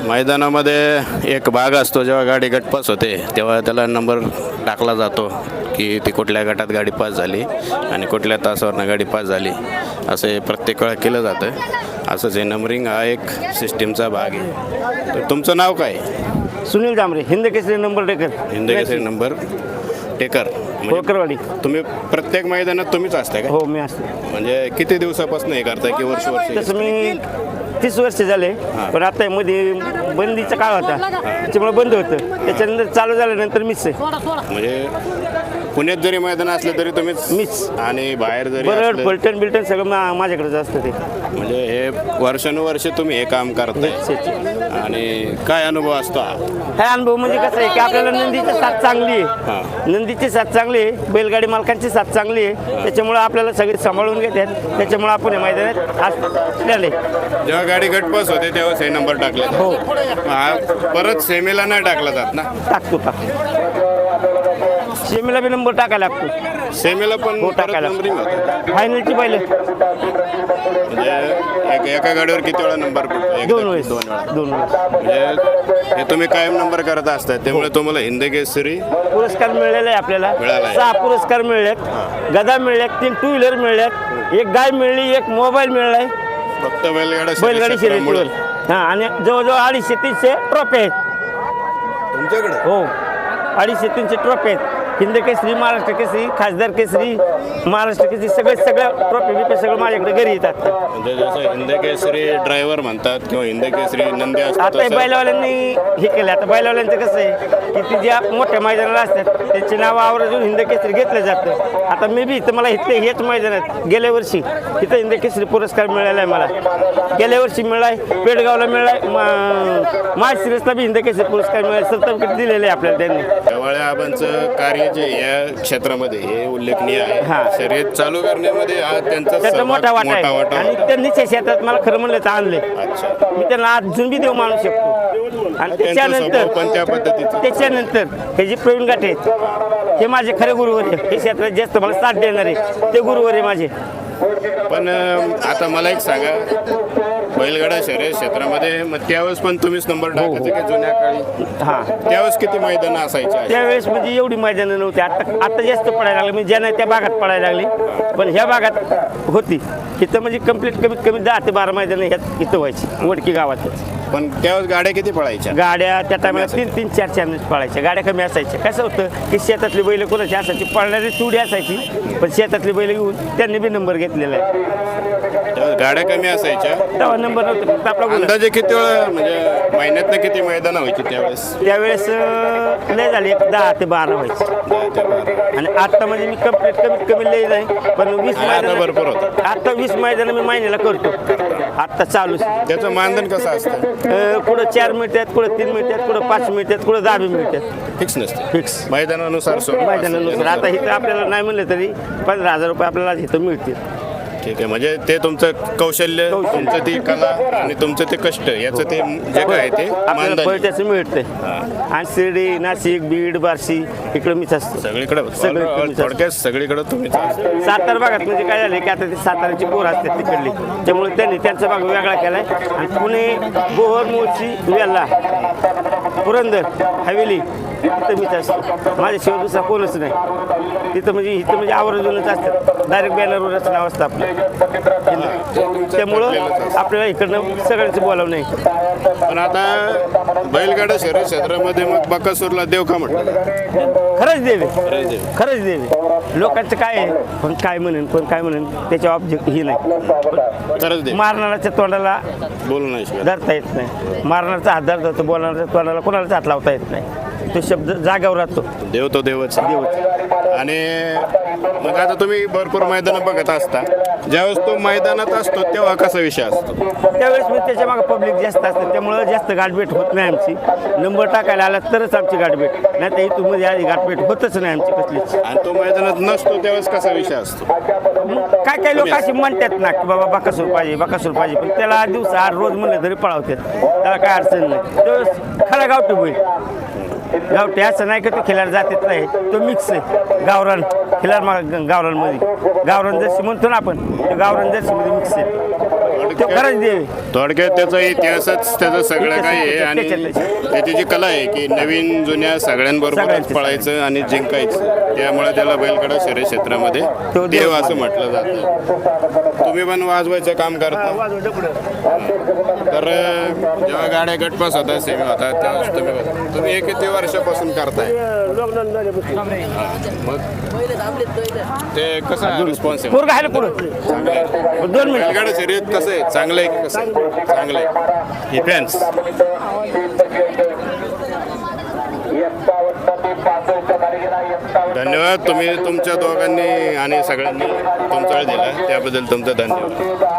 मैदानामध्ये एक भाग असतो जेव्हा गाडी गटपास होते तेव्हा त्याला नंबर टाकला जातो की ती कुठल्या गटात गाडी पास झाली आणि कुठल्या तासावरनं गाडी पास झाली असं प्रत्येक वेळा केलं जातं. असंच हे नंबरिंग हा एक सिस्टीमचा भाग आहे. तर तुमचं नाव काय? Sunil Jambhare Hind Kesari number taker. Hindkesari number taker. म्हणजे तुम्ही प्रत्येक मैदानात तुम्हीच असताय का? हो मी असतो. म्हणजे किती दिवसापासून हे करताय की वर्ष वर्ष तसं मी तीस वर्ष झाले पण आता मध्ये बंदीचा काळ होता. त्याच्यामुळे बंद होतं. त्याच्यानंतर चालू झाल्यानंतर मीच आहे. म्हणजे पुण्यात जरी मैदान असलं तरी तुम्हीच मीच. आणि बाहेर जरी बरड असलं- फलटण बिलटण सगळं मा माझ्याकडेच असतं ते. म्हणजे हे वर्षानुवर्ष तुम्ही हे काम करताय. आणि काय अनुभव असतो हा? हा अनुभव म्हणजे कसं आहे की आपल्याला नंदीची साथ चांगली हा. आहे नंदीची साथ चांगली आहे बैलगाडी मालकांची साथ चांगली आहे. त्याच्यामुळे आपल्याला सगळे सांभाळून घेतात. त्याच्यामुळे आपण या मैदानात आज आले जेव्हा गाडी गटपास होते तेव्हा हे नंबर टाकले. हो. हा परत सेमीला नाही टाकला जात ना? टाकतो का सेमीला बी नंबर टाकायला लागतो. सेमीला पण हो, परत टाकायला. नंबरिंग होतं. फायनलची पहिले. म्हणजे एक- एका गाडीवर किती वेळा नंबर पडतो दोन वेळेस. दोन वेळा. दोन वेळेस. म्हणजे हे तुम्ही कायम नंबर करत असताय. त्यामुळे तुम्हाला हिंद केसरी पुरस्कार मिळालेला आहे आपल्याला. मिळाला आहे. सहा पुरस्कार मिळल्यात गदा मिळल्यात तीन टू व्हीलर मिळल्यात एक गाय मिळली एक मोबाईल मिळलाय. फक्त बैलगाडा बैलगाडी क्षेत्रामुळे. शर्यतीवर हा आणि जवळजवळ अडीचशे तीनशे ट्रॉफी आहेत. तुमच्याकडे? हो. अडीचशे तीनशे ट्रॉफी आहेत. हिंद केसरी महाराष्ट्र केसरी खासदार केसरी महाराष्ट्र केसरी सगळे सगळं ट्रॉफी बिफी सगळं माझ्याकडे घरी येतात. म्हणजे जसं हिंद केसरी ड्रायव्हर म्हणतात किंवा हिंद केसरी नंदी आता हे तसं- बैलवाल्यांनी हे केलं. आता बैलवाल्यांचं कसं आहे की ती ज्या मोठ्या मैदानाला असतात त्यांची नावं आवर्जून हिंद केसरी घेतलं जातं. आता मी बी इथं मला इथले हेच मैदानात गेल्या वर्षी इथं हिंद केसरी पुरस्कार मिळाला आहे मला. गेल्या वर्षी मिळालाय पेडगावला मिळालाय महाशिरसला बी हिंद केसरी पुरस्कार मिळाला. सर्टिफिकेट दिलेले आहे आपल्याला त्यांनी. आबांचं कार्य जे या क्षेत्रामध्ये हे उल्लेखनीय हा. आहे शर्यत चालू करण्यामध्ये हा त्यांचा त्याचा सहभाग मोठा वाटा मोठा आहे. वाटा आणि होता. त्यांनीच या शेतात मला खरं म्हणलं तर आणले अच्छा. मी त्यांना अजून बी देव मानू शकतो. आणि त्यांचा त्याच्यानंतर स्वभाव पण त्या पद्धतीचा. त्याच्यानंतर हे जे प्रवीण गाठे आहेत हे माझे खरे गुरुवर आहे हे क्षेत्रात जास्त मला साथ देणारे ते गुरुवर आहे माझे. पण अं, आता मला एक सांगा. बैलगाडा शर्यत क्षेत्रामध्ये मग त्यावेळेस पण तुम्हीच नंबर हो, टाकायचे का जुन्या काळी? हां. त्यावेळेस किती मैदानं असायची? त्यावेळेस म्हणजे एवढी मैदानं नव्हती. आता आता जास्त पडायला लागली. म्हणजे ज्यांना त्या भागात पडायला लागली. पण ह्या भागात होती. इथं म्हणजे कंप्लीट कमीत कमी दहा ते बारा मैदानं ह्यात इथं व्हायची. वडकी गावातच. पण त्यावेळेस गाड्या किती पळायच्या? गाड्या त्या टायमाला तीन तीन चार चार पळायच्या. गाड्या कमी असायच्या. कसं होतं की शेतातली बैल कोणाची असायची? पळणारी चुडी असायची. पण शेतातली बैल घेऊन त्यांनी बी नंबर घेतलेला आहे. गाड्या कमी असायच्या. तेव्हा नंबर नव्हते फक्त आपला. अंदाजे किती वेळा म्हणजे महिन्यातनं किती मैदानं व्हायची त्यावेळेस? त्यावेळेस अं, लय झाली एक दहा ते बारा व्हायची. बारा. आणि आता म्हणजे मी कंप्लीट कमीत कमी लय नाही पण वीस आणि आता भरपूर होतं. आता वीस मैदान मी महिन्याला करतो. आता चालू त्याचं मानधन कसं असतं? कुठं चार मिळतात कुठं तीन मिळतात कुठं पाच मिळतात कुठं दहा मिळतात फिक्स नसते. फिक्स. मैदानानुसार मैदानानुसार. आता इथं आपल्याला नाही म्हणलं तरी पंधरा हजार रुपये आपल्याला इथं मिळतील. ठीक आहे. म्हणजे ते तुमचं कौशल्य. तुमचं ती कला आणि तुमचं ते कष्ट याचं ते जे काय ते आपल्याला मानधन. पळत्याचं मिळतंय आणि शिर्डी नाशिक बीड बार्शी इकडं मीच असतो. सगळीकडे. सगळीकडे. थोडक्यात सगळीकडे तुम्हीच असता. सातारा भागात म्हणजे काय झालं की आता ते साताऱ्याची पोर असतात तिकडली. त्यामुळे त्यांनी त्यांचा भाग वेगळा केलाय. आणि पुणे गोहर मोर्ची वेल्ला पुरंदर हवेली तिथं मीच असतो. माझ्याशिवाय दुसरा कोणच नाही. तिथं म्हणजे इथं म्हणजे आवर्जूनच असतात. डायरेक्ट बॅनरवरच नाव असतं आपलं. त्यामुळं आपल्याला इकडनं सगळ्यांचं बोलावं नाही. पण आता बैलगाडा शहर क्षेत्रामध्ये मग बकासूरला देव का म्हटलं? खरंच देवे खरंच देव. खरंच देवे लोकांचं काय आहे? पण काय म्हणेन पण काय म्हणेन त्याच्या ऑब्जेक्ट ही नाही. मारणाऱ्याच्या तोंडाला बोलू नाही धरता येत नाही. मारणारचा हात धरता बोलणाऱ्याच्या तोंडाला कोणालाच हात लावता येत नाही. तो शब्द जाग्यावर राहतो. देव तो देवच आहे. आणि मग आता तुम्ही भरपूर मैदानं बघत असता. ज्यावेळेस तो मैदानात असतो तेव्हा कसा विषय असतो? त्यावेळेस मी त्याच्यामागे पब्लिक जास्त असते. त्यामुळं जास्त गाठभेट होत नाही आमची. नंबर टाकायला आला तरच आमची गाठभेट. नाही तर इथून मध्ये आधी गाठभेट होतच नाही आमची कसलीच. आणि तो मैदानात नसतो त्यावेळेस कसा विषय असतो? मग काय काय लोक अशी म्हणतात ना की बाबा बकासूर पाहिजे बकासूर पाहिजे पण त्याला दिवस आठ रोज म्हणलं तरी पळावतात त्याला काय अडचण नाही. तो खरा गावठी बैल. गावठी असं नाही का तो खिलार जातीत नाही. तो मिक्स आहे. गावरान. खिलार मा गावरानमध्ये. गावरान जशी म्हणतो ना आपण तो गावरान जशीमध्ये मिक्स आहे. खरंच देव थोडक्यात त्याचा इतिहासच त्याचं सगळं काही आहे आणि. त्याची जी कला आहे की नवीन जुन्या सगळ्यांबरोबर सगळ्यांचं. पळायचं आणि जिंकायचं त्यामुळे त्याला बैलगाडा शर्यत क्षेत्रामध्ये तो देव देव असं म्हटलं जातं. तुम्ही पण वाजवायचं काम करता. तर अं, जेव्हा गाड्या गटपास होतात सेमी होतात तेव्हा तुम्ही तुम्ही हे किती वर्षापासून करताय. हा. मग? ते कसं रिस्पॉन्स आहे? पोरग आहे ना पुढं? दोन मिनिट. बैलगाडा शर्यत कसं आहे? चांगलं आहे कसं? चांगलं आहे हे फॅन्स धन्यवाद तुम्ही तुमच्या दोघांनी आणि सगळ्यांनी तुमचा वेळ दिला. त्याबद्दल तुमचं धन्यवाद.